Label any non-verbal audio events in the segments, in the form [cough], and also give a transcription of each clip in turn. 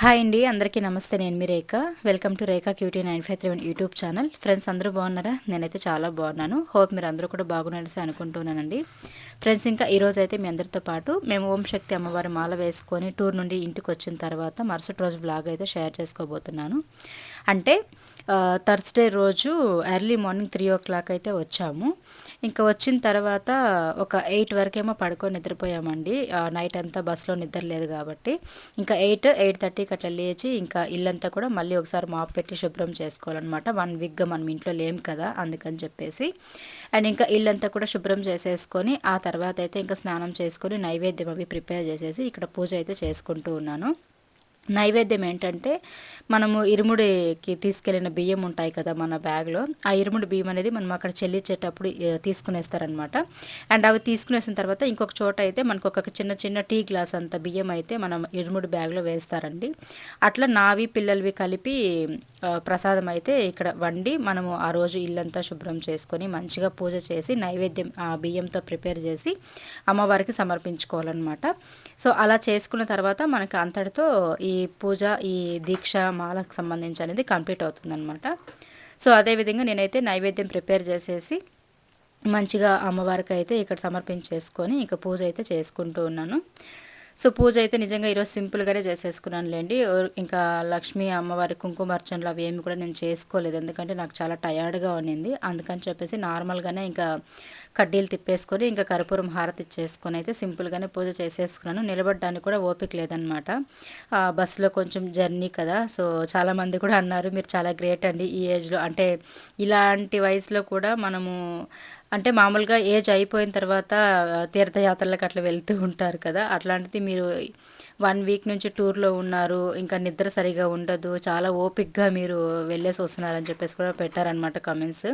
Hi అండి అందరికీ నమస్తే. నేను మీ Rekha. Welcome to Rekha cutie nine five three one YouTube channel. Friends అందరూ బాగున్నారా? నేనైతే చాలా బాగున్నాను. హోప్ మీరు అందరూ కూడా బాగున్నారని అనుకుంటున్నానండి ఫ్రెండ్స్ ఇంకా ఈరోజు అయితే మీ అందరితో పాటు మేము ఓం శక్తి అమ్మవారి మాల వేసుకొని టూర్ నుండి ఇంటికి వచ్చిన తర్వాత మరుసటి రోజు బ్లాగ్ అయితే షేర్ చేసుకోబోతున్నాను. అంటే థర్స్డే రోజు early morning three o'clock అయితే వచ్చాము. ఇంకా వచ్చిన తర్వాత ఒక ఎయిట్ వరకేమో పడుకొని నిద్రపోయామండి. నైట్ అంతా బస్సులో నిద్ర లేదు కాబట్టి. ఇంకా ఎయిట్ ఎయిట్ థర్టీకి అట్లా లేచి ఇంకా ఇల్లంతా కూడా మళ్ళీ ఒకసారి మాప్ పెట్టి శుభ్రం చేసుకోవాలన్నమాట. వన్ వీక్గా మనం ఇంట్లో లేం కదా అందుకని చెప్పేసి. అండ్ ఇంకా ఇల్లంతా కూడా శుభ్రం చేసేసుకొని ఆ తర్వాత అయితే ఇంకా స్నానం చేసుకొని నైవేద్యం అవి ప్రిపేర్ చేసేసి ఇక్కడ పూజ అయితే చేసుకుంటూ ఉన్నాను. నైవేద్యం ఏంటంటే మనము ఇరుముడికి తీసుకెళ్ళిన బియ్యం ఉంటాయి కదా మన బ్యాగ్లో. ఆ ఇరుముడి బియ్యం అనేది మనం అక్కడ చెల్లించేటప్పుడు తీసుకునేస్తారనమాట అండ్ అవి తీసుకునేసిన తర్వాత ఇంకొక చోట అయితే మనకు ఒక చిన్న చిన్న టీ గ్లాస్ అంత బియ్యం అయితే మనం ఇరుముడి బ్యాగ్లో వేస్తారండి. అట్లా నావి పిల్లలవి కలిపి ప్రసాదం అయితే ఇక్కడ వండి మనము ఆ రోజు ఇల్లంతా శుభ్రం చేసుకొని మంచిగా పూజ చేసి నైవేద్యం ఆ బియ్యంతో ప్రిపేర్ చేసి అమ్మవారికి సమర్పించుకోవాలన్నమాట. సో అలా చేసుకున్న తర్వాత మనకి అంతటితో ఈ పూజ ఈ దీక్ష మాలకు సంబంధించి అనేది కంప్లీట్ అవుతుందన్నమాట. సో అదేవిధంగా నేనైతే నైవేద్యం ప్రిపేర్ చేసేసి మంచిగా అమ్మవారికి అయితే ఇక్కడ సమర్పించేసుకొని ఇక పూజ అయితే చేసుకుంటూ ఉన్నాను. సో పూజ అయితే నిజంగా ఈరోజు సింపుల్గానే చేసేసుకున్నాను లేండి ఇంకా లక్ష్మీ అమ్మవారి కుంకుమార్చనలు అవి ఏమి కూడా నేను చేసుకోలేదు. ఎందుకంటే నాకు చాలా టయర్డ్గా ఉన్నింది. అందుకని చెప్పేసి నార్మల్గానే ఇంకా కడ్డీలు తిప్పేసుకొని ఇంకా కర్పూరం హారతి ఇచ్చేసుకొని అయితే సింపుల్గానే పూజ చేసేసుకున్నాను. నిలబడడానికి కూడా ఓపిక లేదనమాట బస్సులో కొంచెం జర్నీ కదా. సో చాలామంది కూడా అన్నారు మీరు చాలా గ్రేట్ అండి ఈ ఏజ్లో. అంటే ఇలాంటి వయసులో కూడా మనము అంటే మామూలుగా ఏజ్ అయిపోయిన తర్వాత తీర్థయాత్రలకు అట్లా వెళ్తూ ఉంటారు కదా. అట్లాంటిది మీరు వన్ వీక్ నుంచి టూర్లో ఉన్నారు ఇంకా నిద్ర సరిగా ఉండదు చాలా ఓపిక్గా మీరు వెళ్ళేసి వస్తున్నారని చెప్పేసి కూడా పెట్టారనమాట కమెంట్స్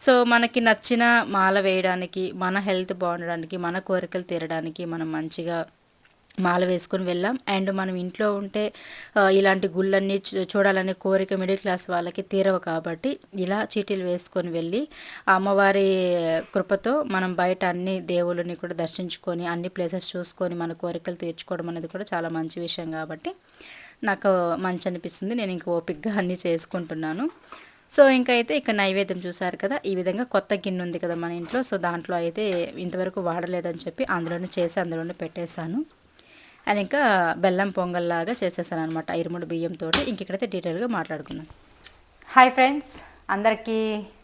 సో మనకి నచ్చిన మాల వేయడానికి మన హెల్త్ బాగుండడానికి మన కోరికలు తీరడానికి మనం మంచిగా మాల వేసుకొని వెళ్ళాం. అండ్ మనం ఇంట్లో ఉంటే ఇలాంటి గుళ్ళన్నీ చూడాలనే కోరిక మిడిల్ క్లాస్ వాళ్ళకి తీరవు కాబట్టి ఇలా చీటీలు వేసుకొని వెళ్ళి అమ్మవారి కృపతో మనం బయట అన్ని దేవుళ్ళని కూడా దర్శించుకొని అన్ని ప్లేసెస్ చూసుకొని మన కోరికలు తీర్చుకోవడం అనేది కూడా చాలా మంచి విషయం కాబట్టి నాకు మంచి అనిపిస్తుంది. నేను ఇంక ఓపిక్గా అన్నీ చేసుకుంటున్నాను. సో ఇంకా అయితే ఇక్కడ నైవేద్యం చూసారు కదా ఈ విధంగా కొత్త గిన్నె ఉంది కదా మన ఇంట్లో. సో దాంట్లో అయితే ఇంతవరకు వాడలేదని చెప్పి అందులోనే చేసి అందులోనే పెట్టేశాను. అండ్ ఇంకా బెల్లం పొంగల్లాగా చేసేసాను అనమాట ఇరుముడు బియ్యంతో ఇంక ఇక్కడైతే డీటెయిల్గా మాట్లాడుకుందాం. హాయ్ ఫ్రెండ్స్ అందరికీ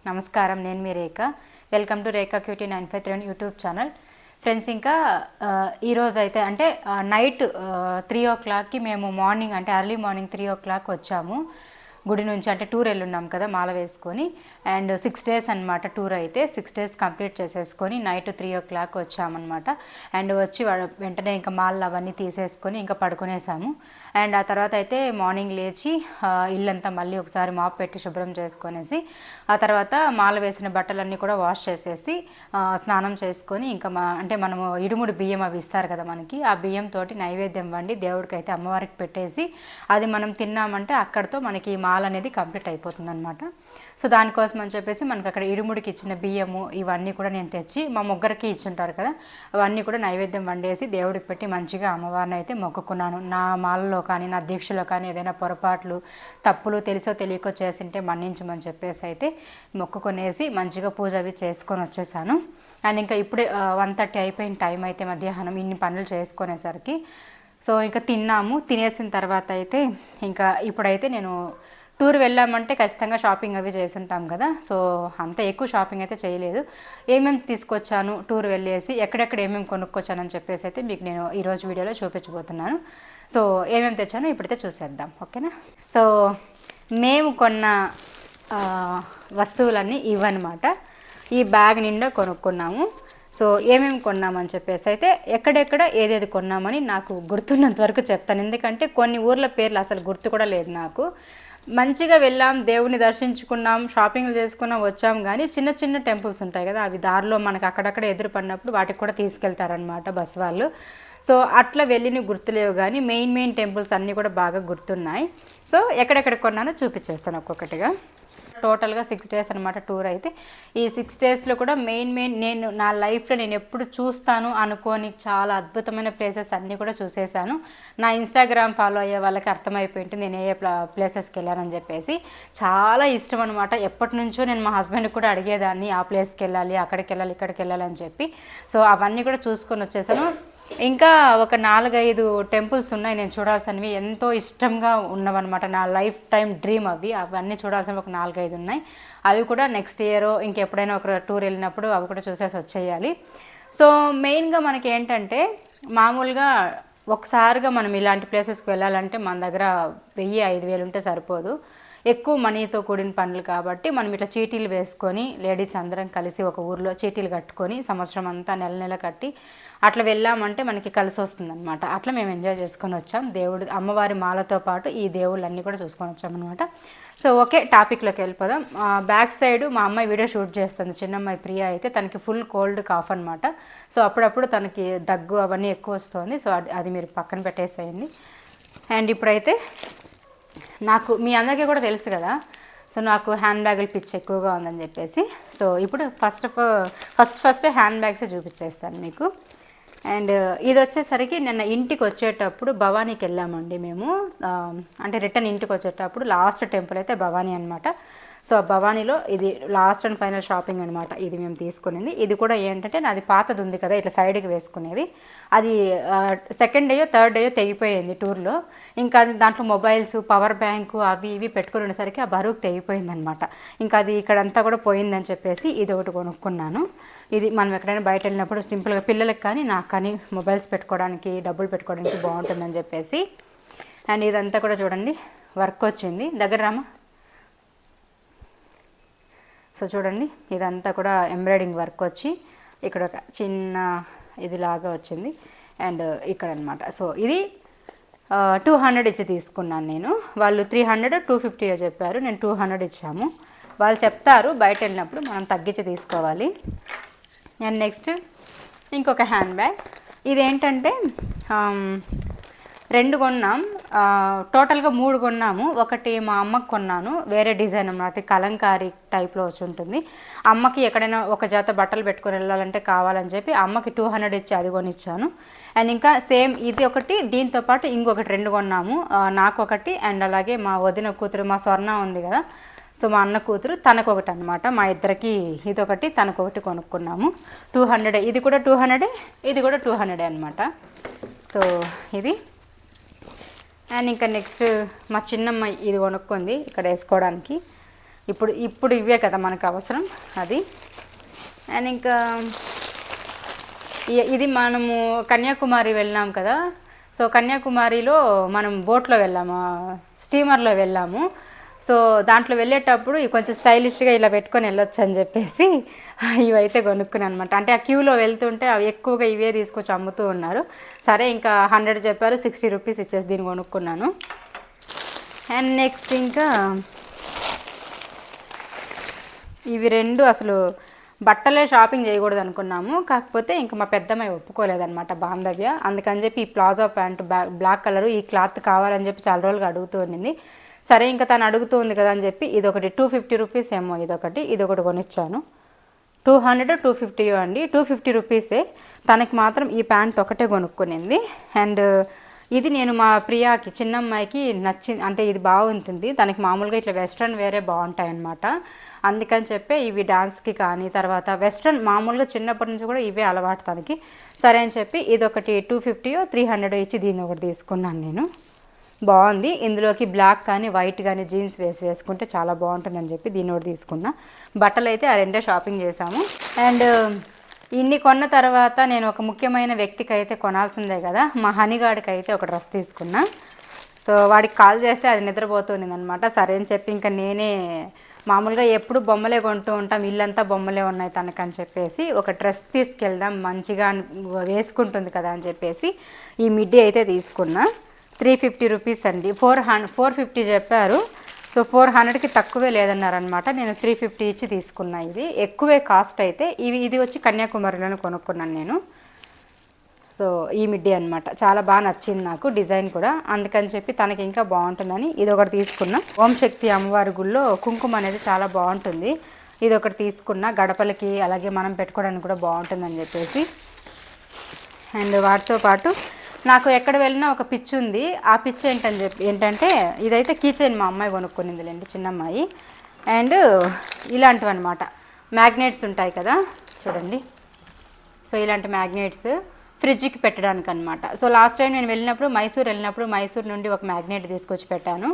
నమస్కారం. నేను మీ Rekha. Welcome to Rekha cutie nine five three YouTube channel. Friends ఇంకా ఈరోజు అయితే అంటే నైట్ త్రీ ఓ క్లాక్కి మేము మార్నింగ్ అంటే early morning three o'clock వచ్చాము. గుడి నుంచి అంటే టూర్ వెళ్ళున్నాం కదా మాల వేసుకొని. అండ్ సిక్స్ డేస్ అనమాట టూర్ అయితే సిక్స్ డేస్ కంప్లీట్ చేసేసుకొని నైట్ త్రీ ఓ క్లాక్ వచ్చామన్నమాట. అండ్ వచ్చి వెంటనే ఇంకా మాల్ అవన్నీ తీసేసుకొని ఇంకా పడుకునేసాము. అండ్ ఆ తర్వాత అయితే మార్నింగ్ లేచి ఇల్లంతా మళ్ళీ ఒకసారి మాప్ పెట్టి శుభ్రం చేసుకొనేసి ఆ తర్వాత మాల వేసిన బట్టలన్నీ కూడా వాష్ చేసేసి స్నానం చేసుకొని ఇంకా మా అంటే మనము ఇడుముడు బియ్యం అవి ఇస్తారు కదా మనకి ఆ బియ్యంతో నైవేద్యం వండి దేవుడికి అయితే అమ్మవారికి పెట్టేసి అది మనం తిన్నామంటే అక్కడితో మనకి మాల అనేది కంప్లీట్ అయిపోతుంది అనమాట సో దానికోసం అని చెప్పేసి మనకు అక్కడ ఇరుముడికి ఇచ్చిన బియ్యము ఇవన్నీ కూడా నేను తెచ్చి మా ముగ్గురికి ఇచ్చింటారు కదా అవన్నీ కూడా నైవేద్యం వండేసి దేవుడికి పెట్టి మంచిగా అమ్మవారిని అయితే మొక్కుకున్నాను. నా మాలలో కానీ నా దీక్షలో కానీ ఏదైనా పొరపాట్లు తప్పులు తెలిసో తెలియకో చేసింటే మన్నించమని చెప్పేసి అయితే మొక్కుకొనేసి మంచిగా పూజ అవి చేసుకొని వచ్చేసాను. అండ్ ఇంకా ఇప్పుడే వన్ థర్టీ అయిపోయిన టైం అయితే మధ్యాహ్నం ఇన్ని పనులు చేసుకునేసరికి. సో ఇంకా తిన్నాము. తినేసిన తర్వాత అయితే ఇంకా ఇప్పుడైతే నేను టూర్ వెళ్ళామంటే ఖచ్చితంగా షాపింగ్ అవి చేసుంటాం కదా. సో అంత ఎక్కువ షాపింగ్ అయితే చేయలేదు. ఏమేమి తీసుకొచ్చాను టూర్ వెళ్ళేసి ఎక్కడెక్కడ ఏమేమి కొనుక్కొచ్చానని చెప్పేసి అయితే మీకు నేను ఈరోజు వీడియోలో చూపించబోతున్నాను. సో ఏమేమి తెచ్చానో ఇప్పుడైతే చూసేద్దాం. ఓకేనా? సో మేము కొన్న వస్తువులన్నీ ఇవన్నమాట. ఈ బ్యాగ్ నిండా కొనుక్కున్నాము. సో ఏమేమి కొన్నామని చెప్పేసి అయితే ఎక్కడెక్కడ ఏదేది కొన్నామని నాకు గుర్తున్నంత వరకు చెప్తాను. ఎందుకంటే కొన్ని ఊర్ల పేర్లు అసలు గుర్తు కూడా లేదు నాకు. మంచిగా వెళ్ళాం దేవుని దర్శించుకున్నాం షాపింగ్లు చేసుకున్నాం వచ్చాం. కానీ చిన్న చిన్న టెంపుల్స్ ఉంటాయి కదా అవి దారిలో మనకు అక్కడక్కడ ఎదురుపడినప్పుడు వాటికి కూడా తీసుకెళ్తారనమాట బస్ వాళ్ళు. సో అట్లా వెళ్ళిన గుర్తులేవు కానీ మెయిన్ మెయిన్ టెంపుల్స్ అన్నీ కూడా బాగా గుర్తున్నాయి. సో ఎక్కడెక్కడ కొన్నానో చూపించేస్తాను ఒక్కొక్కటిగా. టోటల్గా సిక్స్ డేస్ అనమాట టూర్ అయితే. ఈ సిక్స్ డేస్లో కూడా మెయిన్ మెయిన్ నేను నా లైఫ్లో నేను ఎప్పుడు చూస్తాను అనుకోని చాలా అద్భుతమైన ప్లేసెస్ అన్నీ కూడా చూసేసాను. నా ఇన్స్టాగ్రామ్ ఫాలో అయ్యే వాళ్ళకి అర్థమైపోయింది నేను ఏ ప్లేసెస్కి వెళ్ళానని చెప్పేసి. చాలా ఇష్టం అనమాట ఎప్పటి నుంచో నేను మా హస్బెండ్ కూడా అడిగేదాన్ని ఆ ప్లేస్కి వెళ్ళాలి అక్కడికి వెళ్ళాలి ఇక్కడికి వెళ్ళాలి అని చెప్పి. సో అవన్నీ కూడా చూసుకొని వచ్చేసాను. ఇంకా ఒక నాలుగైదు టెంపుల్స్ ఉన్నాయి నేను చూడాల్సినవి. ఎంతో ఇష్టంగా ఉన్నవన్నమాట. నా లైఫ్ టైం డ్రీమ్ అవి. అవన్నీ చూడాల్సినవి ఒక నాలుగైదు ఉన్నాయి. అవి కూడా నెక్స్ట్ ఇయర్ ఇంకెప్పుడైనా ఒక టూర్ వెళ్ళినప్పుడు అవి కూడా చూసేసి వచ్చేయాలి. సో మెయిన్గా మనకి ఏంటంటే మామూలుగా ఒకసారిగా మనం ఇలాంటి ప్లేసెస్కి వెళ్ళాలంటే మన దగ్గర వెయ్యి ఐదు వేలు ఉంటే సరిపోదు. ఎక్కువ మనీతో కూడిన పనులు కాబట్టి మనం ఇట్లా చీటీలు వేసుకొని లేడీస్ అందరం కలిసి ఒక ఊర్లో చీటీలు కట్టుకొని సంవత్సరం అంతా నెల నెల కట్టి అట్లా వెళ్ళామంటే మనకి కలిసి వస్తుంది అనమాట అట్లా మేము ఎంజాయ్ చేసుకొని వచ్చాం. దేవుడు అమ్మవారి మాలతో పాటు ఈ దేవుళ్ళన్నీ కూడా చూసుకొని వచ్చామన్నమాట. సో ఓకే టాపిక్లోకి వెళ్ళిపోదాం. బ్యాక్ సైడ్ మా అమ్మాయి వీడియో షూట్ చేస్తుంది. చిన్నమ్మాయి ప్రియ అయితే తనకి ఫుల్ కోల్డ్ కాఫ్ అనమాట సో అప్పుడప్పుడు తనకి దగ్గు అవన్నీ ఎక్కువ వస్తుంది. సో అది అది మీరు పక్కన పెట్టేసేయండి. అండ్ ఇప్పుడైతే నాకు మీ అందరికీ కూడా తెలుసు కదా. సో నాకు హ్యాండ్ బ్యాగులు పిచ్చి ఎక్కువగా ఉందని చెప్పేసి. సో ఇప్పుడు first of first first hand బ్యాగ్సే చూపించేస్తాను మీకు. అండ్ ఇది వచ్చేసరికి నిన్న ఇంటికి వచ్చేటప్పుడు భవానీకి వెళ్ళామండి మేము. అంటే రిటర్న్ ఇంటికి వచ్చేటప్పుడు లాస్ట్ టెంపుల్ అయితే భవానీ అనమాట సో భవానీలో ఇది లాస్ట్ అండ్ ఫైనల్ షాపింగ్ అనమాట ఇది మేము తీసుకునేది. ఇది కూడా ఏంటంటే నాది పాతది ఉంది కదా ఇట్లా సైడ్కి వేసుకునేది. అది సెకండ్ డేయో థర్డ్ డేయో తెగిపోయింది టూర్లో. ఇంకా అది దాంట్లో మొబైల్స్ పవర్ బ్యాంకు అవి ఇవి పెట్టుకుని ఉండేసరికి ఆ బరువుకి తెగిపోయింది అనమాట ఇంకా అది ఇక్కడంతా కూడా పోయిందని చెప్పేసి ఇది ఒకటి కొనుక్కున్నాను. ఇది మనం ఎక్కడైనా బయట వెళ్ళినప్పుడు సింపుల్గా పిల్లలకి కానీ నాకు కానీ మొబైల్స్ పెట్టుకోవడానికి డబ్బులు పెట్టుకోవడానికి బాగుంటుందని చెప్పేసి. అండ్ ఇదంతా కూడా చూడండి వర్క్ వచ్చింది. దగ్గర రామా? సో చూడండి ఇదంతా కూడా ఎంబ్రాయిడింగ్ వర్క్ వచ్చి ఇక్కడ ఒక చిన్న ఇదిలాగా వచ్చింది. అండ్ ఇక్కడ అనమాట సో ఇది టూ హండ్రెడ్ ఇచ్చి తీసుకున్నాను నేను. వాళ్ళు త్రీ హండ్రెడ్ టూ ఫిఫ్టీ చెప్పారు. నేను టూ హండ్రెడ్ ఇచ్చాము. వాళ్ళు చెప్తారు బయట వెళ్ళినప్పుడు మనం తగ్గించి తీసుకోవాలి. అండ్ నెక్స్ట్ ఇంకొక హ్యాండ్ బ్యాగ్. ఇదేంటంటే రెండు కొన్నాం. టోటల్గా మూడు కొన్నాము. ఒకటి మా అమ్మకి కొన్నాను. వేరే డిజైన్ అన్నమాట. కలంకారీ టైప్లో వచ్చి ఉంటుంది. అమ్మకి ఎక్కడైనా ఒక జత బట్టలు పెట్టుకుని వెళ్ళాలంటే కావాలని చెప్పి అమ్మకి టూ హండ్రెడ్ ఇచ్చి అది కొనిచ్చాను. అండ్ ఇంకా సేమ్ ఇది ఒకటి దీంతో పాటు ఇంకొకటి రెండు కొన్నాము. నాకు ఒకటి అండ్ అలాగే మా వదిన కూతురు మా స్వర్ణ ఉంది కదా. సో మా అన్న కూతురు తనకు ఒకటి అనమాట మా ఇద్దరికి ఇది ఒకటి తనకు ఒకటి కొనుక్కున్నాము. టూ హండ్రెడ్ ఇది కూడా టూ హండ్రెడే ఇది కూడా టూ హండ్రెడే అనమాట సో ఇది. అండ్ ఇంకా నెక్స్ట్ మా చిన్నమ్మ ఇది కొనుక్కుంది ఇక్కడ వేసుకోవడానికి. ఇప్పుడు ఇప్పుడు ఇవే కదా మనకు అవసరం అది. అండ్ ఇంకా ఇది మనము కన్యాకుమారి వెళ్ళాం కదా. సో కన్యాకుమారిలో మనం బోట్లో వెళ్ళాము స్టీమర్లో వెళ్ళాము. సో దాంట్లో వెళ్ళేటప్పుడు కొంచెం స్టైలిష్గా ఇలా పెట్టుకొని వెళ్ళొచ్చు అని చెప్పేసి [laughs] ఇవైతే కొనుక్కున్నాను అనమాట అంటే ఆ క్యూలో వెళ్తుంటే అవి ఎక్కువగా ఇవే తీసుకొచ్చి అమ్ముతూ ఉన్నారు. సరే ఇంకా హండ్రెడ్ చెప్పారు సిక్స్టీ రూపీస్ ఇచ్చేసి దీన్ని కొనుక్కున్నాను. అండ్ నెక్స్ట్ ఇంకా ఇవి రెండు అసలు బట్టలే షాపింగ్ చేయకూడదు అనుకున్నాము. కాకపోతే ఇంకా మా పెద్దమ్మాయి ఒప్పుకోలేదన్నమాట బాంధవ్య. అందుకని చెప్పి ఈ ప్లాజో ప్యాంట్ బ్లాక్ కలరు ఈ క్లాత్ కావాలని చెప్పి చాలా రోజులుగా అడుగుతూ ఉండింది. సరే ఇంకా తను అడుగుతూ ఉంది కదా అని చెప్పి ఇది ఒకటి టూ ఫిఫ్టీ రూపీస్ ఏమో ఇదొకటి ఇది ఒకటి కొనిచ్చాను. టూ హండ్రెడ్ టూ ఫిఫ్టీ అండి. టూ ఫిఫ్టీ రూపీసే తనకి మాత్రం ఈ ప్యాంట్ ఒకటే కొనుక్కునింది. అండ్ ఇది నేను మా ప్రియాకి చిన్నమ్మాయికి నచ్చింది అంటే ఇది బాగుంటుంది. తనకి మామూలుగా ఇట్లా వెస్ట్రన్ వేరే బాగుంటాయి అన్నమాట అందుకని చెప్పే ఇవి డాన్స్కి కానీ తర్వాత వెస్ట్రన్ మామూలుగా చిన్నప్పటి నుంచి కూడా ఇవే అలవాటు తనకి. సరే అని చెప్పి ఇది ఒకటి టూ ఫిఫ్టీయో త్రీ హండ్రెడ్ ఇచ్చి దీన్ని ఒకటి తీసుకున్నాను నేను. బాగుంది. ఇందులోకి బ్లాక్ కానీ వైట్ కానీ జీన్స్ వేసి వేసుకుంటే చాలా బాగుంటుందని చెప్పి దీని ఒకటి తీసుకున్నా. బట్టలు అయితే ఆ రెండే షాపింగ్ చేశాము. అండ్ ఇన్ని కొన్న తర్వాత నేను ఒక ముఖ్యమైన వ్యక్తికి అయితే కొనాల్సిందే కదా. మా హనీగాడికి అయితే ఒక డ్రెస్ తీసుకున్నా. సో వాడికి కాల్ చేస్తే అది నిద్రపోతుంది అనమాట సరే అని చెప్పి ఇంకా నేనే మామూలుగా ఎప్పుడు బొమ్మలే కొంటూ ఉంటాం. ఇల్లంతా బొమ్మలే ఉన్నాయి తనకని చెప్పేసి ఒక డ్రెస్ తీసుకెళ్దాం మంచిగా వేసుకుంటుంది కదా అని చెప్పేసి ఈ మిడ్డీ అయితే తీసుకున్నా. త్రీ ఫిఫ్టీ రూపీస్ అండి. ఫోర్ హండ్రెడ్ ఫోర్ ఫిఫ్టీ చెప్పారు. సో ఫోర్ హండ్రెడ్కి తక్కువే లేదన్నారనమాట నేను త్రీ ఫిఫ్టీ ఇచ్చి తీసుకున్నా ఇది. ఎక్కువే కాస్ట్ అయితే ఇవి ఇది వచ్చి కన్యాకుమారిలోనే కొనుక్కున్నాను నేను. సో ఈ మిడ్డీ అనమాట చాలా బాగా నచ్చింది నాకు డిజైన్ కూడా. అందుకని చెప్పి తనకి ఇంకా బాగుంటుందని ఇది ఒకటి తీసుకున్నా. ఓం శక్తి అమ్మవారి గుళ్ళో కుంకుమ అనేది చాలా బాగుంటుంది. ఇది ఒకటి తీసుకున్నా. గడపలకి అలాగే మనం పెట్టుకోవడానికి కూడా బాగుంటుందని చెప్పేసి. అండ్ వాటితో పాటు నాకు ఎక్కడ వెళ్ళినా ఒక పిచ్ ఉంది. ఆ పిచ్ ఏంటని చెప్పి ఏంటంటే ఇదైతే కీచైన్ మా అమ్మాయి కొనుక్కొనిందిలేండి చిన్న అమ్మాయి అండ్ ఇలాంటివి అనమాట మ్యాగ్నెట్స్ ఉంటాయి కదా చూడండి. సో ఇలాంటి మ్యాగ్నెట్స్ ఫ్రిడ్జ్కి పెట్టడానికి అనమాట సో లాస్ట్ టైం నేను వెళ్ళినప్పుడు మైసూర్ వెళ్ళినప్పుడు మైసూర్ నుండి ఒక మ్యాగ్నెట్ తీసుకొచ్చి పెట్టాను.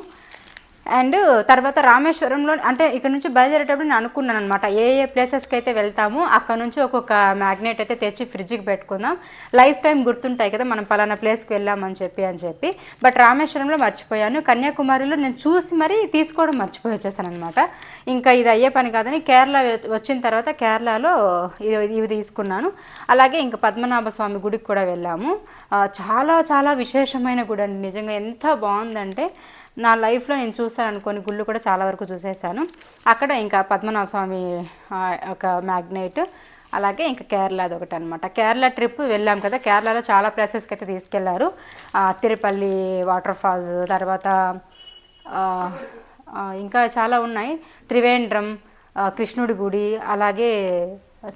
అండ్ తర్వాత రామేశ్వరంలో అంటే ఇక్కడ నుంచి బయలుదేరేటప్పుడు నేను అనుకున్నాను అనమాట ఏ ఏ ప్లేసెస్కి అయితే వెళ్తామో అక్కడ నుంచి ఒక్కొక్క మ్యాగ్నెట్ అయితే తెచ్చి ఫ్రిడ్జ్కి పెట్టుకుందాం. లైఫ్ టైం గుర్తుంటాయి కదా మనం పలానా ప్లేస్కి వెళ్ళామని చెప్పి అని చెప్పి. బట్ రామేశ్వరంలో మర్చిపోయాను. కన్యాకుమారిలో నేను చూసి మరీ తీసుకోవడం మర్చిపోయి వచ్చేసాను అనమాట ఇంకా ఇది అయ్యే పని కాదని కేరళ వచ్చిన తర్వాత కేరళలో ఇవి ఇవి తీసుకున్నాను. అలాగే ఇంకా పద్మనాభ స్వామి గుడికి కూడా వెళ్ళాము. చాలా చాలా విశేషమైన గుడి అండి. నిజంగా ఎంత బాగుందంటే నా లైఫ్లో నేను చూసాను అనుకోని గుళ్ళు కూడా చాలా వరకు చూసేసాను అక్కడ ఇంకా పద్మనాభ స్వామి ఒక మ్యాగ్నైట్ అలాగే ఇంకా కేరళ ఒకటి అనమాట కేరళ ట్రిప్ వెళ్ళాం కదా కేరళలో చాలా ప్లేసెస్కి అయితే తీసుకెళ్ళారు. తిరుపల్లి వాటర్ ఫాల్స్ తర్వాత ఇంకా చాలా ఉన్నాయి. త్రివేంద్రం కృష్ణుడి గుడి అలాగే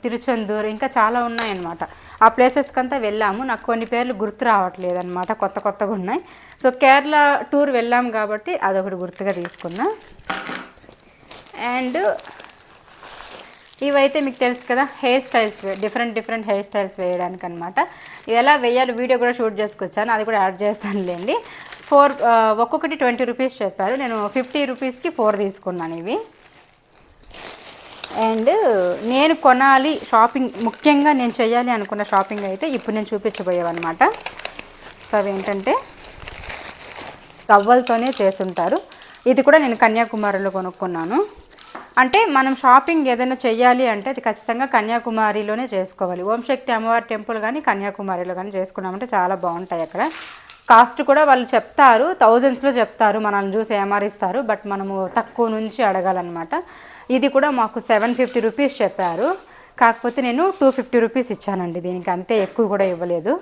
తిరుచెందూరు ఇంకా చాలా ఉన్నాయన్నమాట. ఆ ప్లేసెస్కి అంతా వెళ్ళాము. నాకు కొన్ని పేర్లు గుర్తు రావట్లేదు అనమాట కొత్త కొత్తగా ఉన్నాయి. సో కేరళ టూర్ వెళ్ళాము కాబట్టి అదొకటి గుర్తుగా తీసుకున్నా. అండ్ ఇవైతే మీకు తెలుసు కదా hair styles different different hair styles వేయడానికి అనమాట ఇవి ఎలా వేయాలి వీడియో కూడా షూట్ చేసుకొచ్చాను. అది కూడా యాడ్ చేస్తానులేండి. ఫోర్ ఒక్కొక్కటి ట్వంటీ రూపీస్ చెప్పారు. నేను ఫిఫ్టీ రూపీస్కి ఫోర్ తీసుకున్నాను ఇవి. అండ్ నేను కొనాలి షాపింగ్ ముఖ్యంగా నేను చేయాలి అనుకున్న షాపింగ్ అయితే ఇప్పుడు నేను చూపించబోయేవన్నమాట. సో అవి ఏంటంటే రవ్వలతోనే చేసుంటారు ఇది కూడా నేను కన్యాకుమారిలో కొనుక్కున్నాను. అంటే మనం షాపింగ్ ఏదైనా చేయాలి అంటే అది ఖచ్చితంగా కన్యాకుమారిలోనే చేసుకోవాలి. ఓం శక్తి అమ్మవారి టెంపుల్ కానీ కన్యాకుమారిలో కానీ చేసుకున్నామంటే చాలా బాగుంటాయి అక్కడ. కాస్ట్ కూడా వాళ్ళు చెప్తారు థౌజండ్స్లో చెప్తారు మనల్ని చూసి ఏమారిస్తారు బట్ మనము తక్కువ నుంచి అడగాలన్నమాట. ఇది కూడా మాకు సెవెన్ ఫిఫ్టీ రూపీస్ చెప్పారు. కాకపోతే నేను టూ ఫిఫ్టీ రూపీస్ ఇచ్చానండి. దీనికి అంతే ఎక్కువ కూడా ఇవ్వలేదు.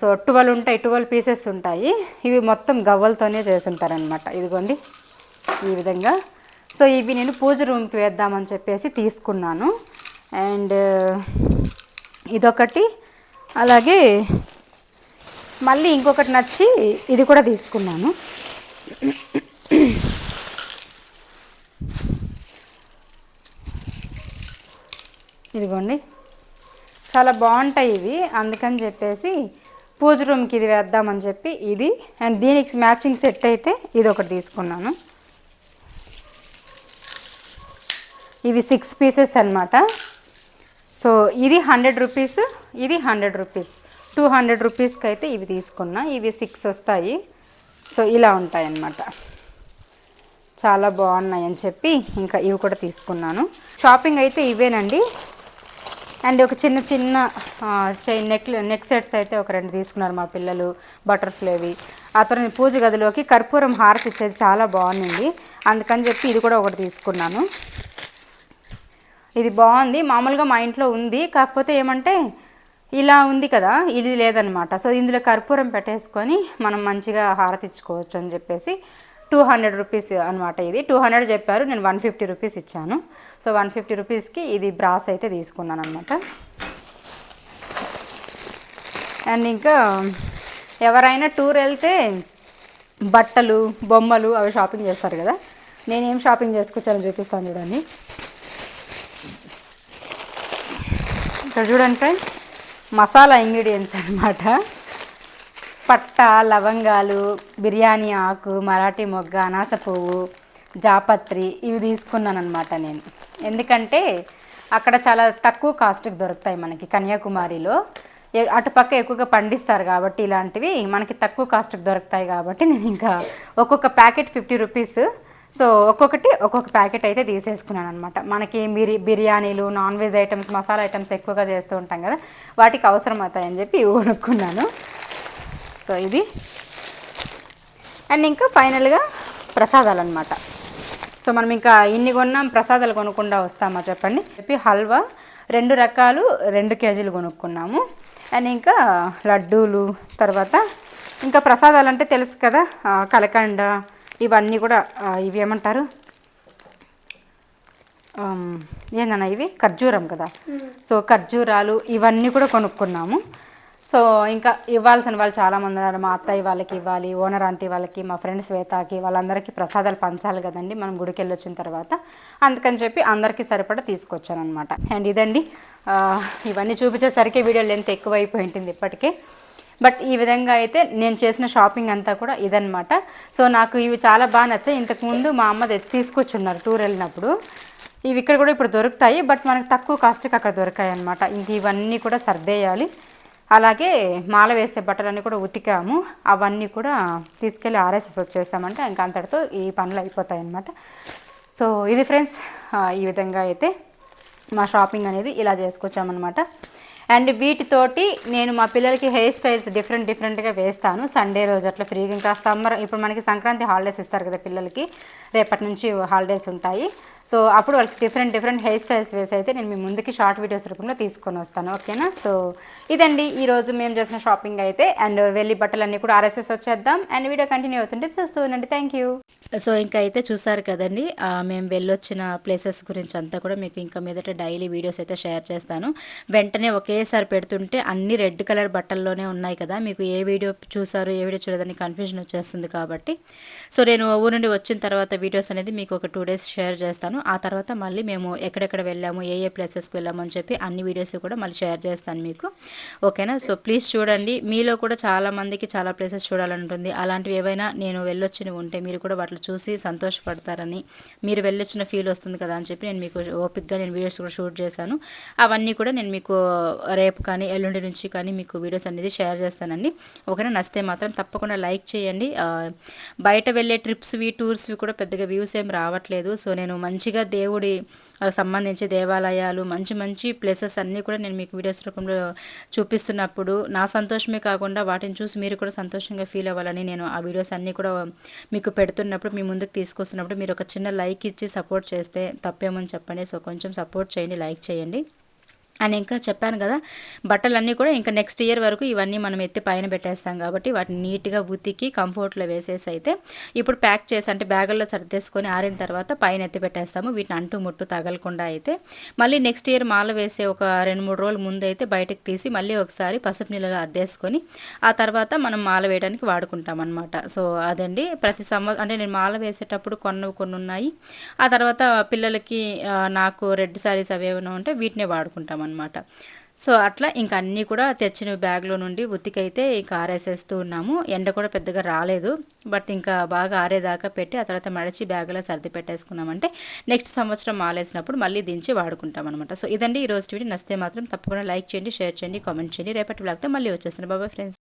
సో ట్వెల్వ్ ఉంటాయి ట్వెల్వ్ పీసెస్ ఉంటాయి. ఇవి మొత్తం గవ్వలతోనే చేసుంటారనమాట ఇదిగోండి ఈ విధంగా. సో ఇవి నేను పూజ రూమ్కి వేద్దామని చెప్పేసి తీసుకున్నాను. అండ్ ఇదొకటి. అలాగే మళ్ళీ ఇంకొకటి నచ్చి ఇది కూడా తీసుకున్నాను. ఇదిగోండి. చాలా బాగుంటాయి ఇవి. అందుకని చెప్పేసి పూజ రూమ్కి ఇది వేద్దామని చెప్పి ఇది. అండ్ దీనికి మ్యాచింగ్ సెట్ అయితే ఇది ఒకటి తీసుకున్నాను. ఇవి సిక్స్ పీసెస్ అన్నమాట. సో ఇది హండ్రెడ్ రూపీస్ ఇది హండ్రెడ్ రూపీస్. టూ హండ్రెడ్ రూపీస్కి అయితే ఇవి తీసుకున్నా. ఇవి సిక్స్ వస్తాయి. సో ఇలా ఉంటాయి అన్నమాట చాలా బాగున్నాయి అని చెప్పి ఇంకా ఇవి కూడా తీసుకున్నాను. షాపింగ్ అయితే ఇవేనండి. అండ్ ఒక చిన్న చిన్న చైన్ నెక్ నెక్ సెట్స్ అయితే ఒక రెండు తీసుకున్నారు మా పిల్లలు బటర్ఫ్లైవి. ఆ తర్వాత పూజ గదిలోకి కర్పూరం హారతి ఇచ్చేది చాలా బాగుంది అందుకని చెప్పి ఇది కూడా ఒకటి తీసుకున్నాను. ఇది బాగుంది. మామూలుగా మా ఇంట్లో ఉంది. కాకపోతే ఏమంటే ఇలా ఉంది కదా ఇది లేదనమాట. సో ఇందులో కర్పూరం పెట్టేసుకొని మనం మంచిగా హారతిచ్చుకోవచ్చు అని చెప్పేసి టూ హండ్రెడ్ రూపీస్ అనమాట ఇది. టూ హండ్రెడ్ చెప్పారు నేను వన్ ఫిఫ్టీ రూపీస్ ఇచ్చాను. సో వన్ ఫిఫ్టీ రూపీస్కి ఇది బ్రాస్ అయితే తీసుకున్నాను అనమాట అండ్ ఇంకా ఎవరైనా టూర్ వెళ్తే బట్టలు బొమ్మలు అవి షాపింగ్ చేస్తారు కదా. నేనేం షాపింగ్ చేసుకొచ్చానో చూపిస్తాను చూడండి. ఇక్కడ చూడండి ఫ్రెండ్స్ మసాలా ఇంగ్రీడియంట్స్ అన్నమాట. పట్ట లవంగాలు బిర్యానీ ఆకు మరాఠీ మొగ్గ అనాస పువ్వు జాపత్రి ఇవి తీసుకున్నాను అనమాట నేను. ఎందుకంటే అక్కడ చాలా తక్కువ కాస్ట్కి దొరుకుతాయి మనకి కన్యాకుమారిలో. అటుపక్క ఎక్కువగా పండిస్తారు కాబట్టి ఇలాంటివి మనకి తక్కువ కాస్ట్కి దొరుకుతాయి కాబట్టి నేను ఇంకా ఒక్కొక్క ప్యాకెట్ ఫిఫ్టీ రూపీస్. సో ఒక్కొక్కటి ఒక్కొక్క ప్యాకెట్ అయితే తీసేసుకున్నాను అనమాట మనకి బిరి బిర్యానీలు non veg items masala items ఎక్కువగా చేస్తూ ఉంటాం కదా వాటికి అవసరం అవుతాయని చెప్పి ఇవి కొనుక్కున్నాను. సో ఇది అండ్ ఇంకా ఫైనల్గా ప్రసాదాలు అనమాట సో మనం ఇంకా ఇన్ని కొన్నాం ప్రసాదాలు కొనకుండా వస్తామా చెప్పండి? చెప్పి హల్వా రెండు రకాలు రెండు కేజీలు కొనుక్కున్నాము. అండ్ ఇంకా లడ్డూలు తర్వాత ఇంకా ప్రసాదాలు అంటే తెలుసు కదా కలకండ ఇవన్నీ కూడా ఇవి ఏమంటారు? ఏందన్నా ఇవి? ఖర్జూరం కదా. సో ఖర్జూరాలు ఇవన్నీ కూడా కొనుక్కున్నాము. సో ఇంకా ఇవ్వాల్సిన వాళ్ళు చాలామంది ఉన్నారు. మా అత్తయ్య వాళ్ళకి ఇవ్వాలి ఓనర్ ఆంటీ వాళ్ళకి మా ఫ్రెండ్స్ శ్వేతకి వాళ్ళందరికీ ప్రసాదాలు పంచాలి కదండి. మనం గుడికి వెళ్ళొచ్చిన తర్వాత అందుకని చెప్పి అందరికీ సరిపడా తీసుకొచ్చాను అనమాట అండ్ ఇదండి ఇవన్నీ చూపించేసరికి వీడియో లెంత్ ఎక్కువ అయిపోయింటుంది ఇప్పటికే. బట్ ఈ విధంగా అయితే నేను చేసిన షాపింగ్ అంతా కూడా ఇదనమాట సో నాకు ఇవి చాలా బాగా నచ్చాయి. ఇంతకుముందు మా అమ్మ తెచ్చి తీసుకొచ్చున్నారు టూర్ వెళ్ళినప్పుడు. ఇవి ఇక్కడ కూడా ఇప్పుడు దొరుకుతాయి. బట్ మనకు తక్కువ కాస్ట్కి అక్కడ దొరికాయి అనమాట ఇంక ఇవన్నీ కూడా సర్దేయాలి. అలాగే మాల వేసే బట్టలన్నీ కూడా ఉతికాము. అవన్నీ కూడా తీసుకెళ్ళి ఆర్ఎస్ఎస్ వచ్చేసామంటే ఇంకా అంతటితో ఈ పనులు అయిపోతాయి అన్నమాట సో ఇది ఫ్రెండ్స్ ఈ విధంగా అయితే మా షాపింగ్ అనేది ఇలా చేసుకొచ్చామన్నమాట. అండ్ వీటితోటి నేను మా పిల్లలకి హెయిర్ స్టైల్స్ డిఫరెంట్ డిఫరెంట్గా వేస్తాను. సండే రోజు అట్లా ఫ్రీగా ఇంకా సమ్మర్ ఇప్పుడు మనకి సంక్రాంతి హాలిడేస్ ఇస్తారు కదా పిల్లలకి. రేపటి నుంచి హాలిడేస్ ఉంటాయి. సో అప్పుడు వాళ్ళకి డిఫరెంట్ డిఫరెంట్ హెయిర్ స్టైల్స్ వేసి అయితే నేను మీ ముందుకి షార్ట్ వీడియోస్ రూపంలో తీసుకొని వస్తాను. ఓకేనా సో ఇదండి. ఈరోజు మేము చేసిన షాపింగ్ అయితే అండ్ వెళ్ళి బట్టలన్నీ కూడా ఆర్ఎస్ఎస్ వచ్చేద్దాం. అండ్ వీడియో కంటిన్యూ అవుతుంటే చూస్తూ ఉండండి. థ్యాంక్ యూ సో ఇంకా అయితే చూసారు కదండి. మేము వెళ్ళొచ్చిన ప్లేసెస్ గురించి అంతా కూడా మీకు ఇంకా మీదట డైలీ వీడియోస్ అయితే షేర్ చేస్తాను. వెంటనే ఒకే ఒకేసారి పెడుతుంటే అన్ని రెడ్ కలర్ బట్టల్లోనే ఉన్నాయి కదా. మీకు ఏ వీడియో చూసారు ఏ వీడియో చూడదని కన్ఫ్యూజన్ వచ్చేస్తుంది కాబట్టి. సో నేను ఊరు నుండి వచ్చిన తర్వాత వీడియోస్ అనేది మీకు ఒక టూ డేస్ షేర్ చేస్తాను. ఆ తర్వాత మళ్ళీ మేము ఎక్కడెక్కడ వెళ్ళాము ఏ ఏ ప్లేసెస్కి వెళ్ళాము అని చెప్పి అన్ని వీడియోస్ కూడా మళ్ళీ షేర్ చేస్తాను మీకు. ఓకేనా? సో ప్లీజ్ చూడండి. మీలో కూడా చాలా మందికి చాలా ప్లేసెస్ చూడాలని ఉంటుంది. అలాంటివి ఏవైనా నేను వెళ్ళొచ్చినవి ఉంటే మీరు కూడా వాటిని చూసి సంతోషపడతారని మీరు వెళ్ళొచ్చిన ఫీల్ వస్తుంది కదా అని చెప్పి నేను మీకు ఓపిక్గా నేను వీడియోస్ కూడా షూట్ చేశాను. అవన్నీ కూడా నేను మీకు రేపు కానీ ఎల్లుండి నుంచి కానీ మీకు వీడియోస్ అనేది షేర్ చేస్తానండి. ఒకవేళ నచ్చితే మాత్రం తప్పకుండా లైక్ చేయండి. బయట వెళ్ళే ట్రిప్స్వి టూర్స్వి కూడా పెద్దగా వ్యూస్ ఏం రావట్లేదు. సో నేను మంచిగా దేవుడి సంబంధించి దేవాలయాలు మంచి మంచి ప్లేసెస్ అన్నీ కూడా నేను మీకు వీడియోస్ రూపంలో చూపిస్తున్నప్పుడు నా సంతోషమే కాకుండా వాటిని చూసి మీరు కూడా సంతోషంగా ఫీల్ అవ్వాలని నేను ఆ వీడియోస్ అన్నీ కూడా మీకు పెడుతున్నప్పుడు మీ ముందుకు తీసుకొస్తున్నప్పుడు మీరు ఒక చిన్న లైక్ ఇచ్చి సపోర్ట్ చేస్తే తప్పేమని చెప్పండి. సో కొంచెం సపోర్ట్ చేయండి లైక్ చేయండి. అని ఇంకా చెప్పాను కదా. బట్టలన్నీ కూడా ఇంకా నెక్స్ట్ ఇయర్ వరకు ఇవన్నీ మనం ఎత్తి పైన పెట్టేస్తాం కాబట్టి వాటిని నీట్గా ఉతికి కంఫర్ట్లో వేసేసి అయితే ఇప్పుడు ప్యాక్ చేసి అంటే బ్యాగుల్లో సర్దేసుకొని ఆరిన తర్వాత పైన ఎత్తి పెట్టేస్తాము. వీటిని అంటు ముట్టు తగలకుండా అయితే. మళ్ళీ నెక్స్ట్ ఇయర్ మాల వేసే ఒక రెండు మూడు రోజుల ముందు అయితే బయటకు తీసి మళ్ళీ ఒకసారి పసుపు నీళ్ళలో అద్దేసుకొని ఆ తర్వాత మనం మాల వేయడానికి వాడుకుంటాం అనమాట సో అదండి. ప్రతి సంవత్సరం అంటే నేను మాల వేసేటప్పుడు కొన్నవి కొన్ని ఉన్నాయి. ఆ తర్వాత పిల్లలకి నాకు రెడ్ శారీస్ అవి ఏమైనా ఉంటే వీటినే వాడుకుంటాం అనమాట సో అట్లా ఇంకా అన్నీ కూడా తెచ్చిన బ్యాగ్లో నుండి ఉతికైతే ఇంకా ఆరేసేస్తూ ఉన్నాము. ఎండ కూడా పెద్దగా రాలేదు. బట్ ఇంకా బాగా ఆరేదాకా పెట్టి ఆ తర్వాత మడిచి బ్యాగ్లో సర్ది పెట్టేసుకున్నామంటే నెక్స్ట్ సంవత్సరం మాలేసినప్పుడు మళ్ళీ దించి వాడుకుంటాం అనమాట సో ఇదండి ఈ రోజు వీడియో. నచ్చితే మాత్రం తప్పకుండా లైక్ చేయండి షేర్ చేయండి కామెంట్ చేయండి. రేపటి బ్లాగ్తో మళ్ళీ వచ్చేస్తాను. బాబాయ్ ఫ్రెండ్స్.